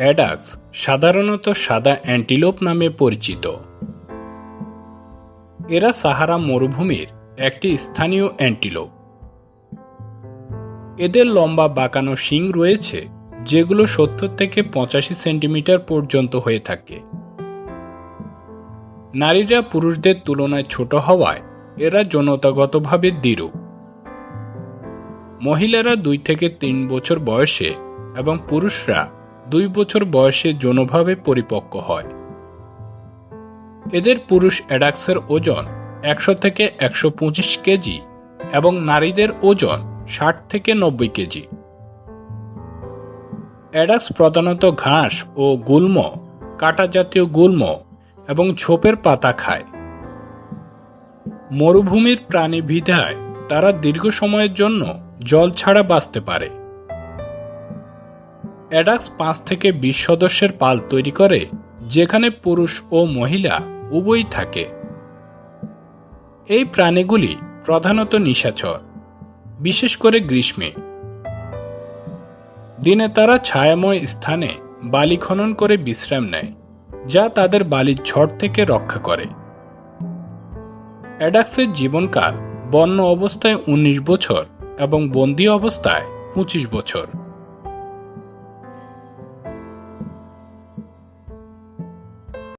অ্যাডাক্স সাধারণত সাদা অ্যান্টিলোপ নামে পরিচিত। এরা সাহারা মরুভূমির একটি স্থানীয় অ্যান্টিলোপ। এদের লম্বা বাঁকানো শিং রয়েছে, যেগুলো সত্তর থেকে পঁচাশি সেন্টিমিটার পর্যন্ত হয়ে থাকে। নারীরা পুরুষদের তুলনায় ছোট হওয়ায় এরা জনতাগতভাবে দৃঢ়। মহিলারা দুই থেকে তিন বছর বয়সে এবং পুরুষরা দুই বছর বয়সে যৌনভাবে পরিপক্ক হয়। এদের পুরুষ অ্যাডাক্সের ওজন একশো থেকে একশো পঁচিশ কেজি এবং নারীদের ওজন ষাট থেকে নব্বই কেজি। অ্যাডাক্স প্রধানত ঘাস ও গুল্ম, কাটা জাতীয় গুল্ম এবং ঝোপের পাতা খায়। মরুভূমির প্রাণী বিধায় তারা দীর্ঘ সময়ের জন্য জল ছাড়া বাঁচতে পারে। অ্যাডাক্স পাঁচ থেকে বিশ সদস্যের পাল তৈরি করে, যেখানে পুরুষ ও মহিলা উভয়ই থাকে। এই প্রাণীগুলি প্রধানত নিশাচর, বিশেষ করে গ্রীষ্মে। দিনে তারা ছায়াময় স্থানে বালি খনন করে বিশ্রাম নেয়, যা তাদের বালির ঝড় থেকে রক্ষা করে। অ্যাডাক্সের জীবনকাল বন্য অবস্থায় ১৯ বছর এবং বন্দি অবস্থায় পঁচিশ বছর।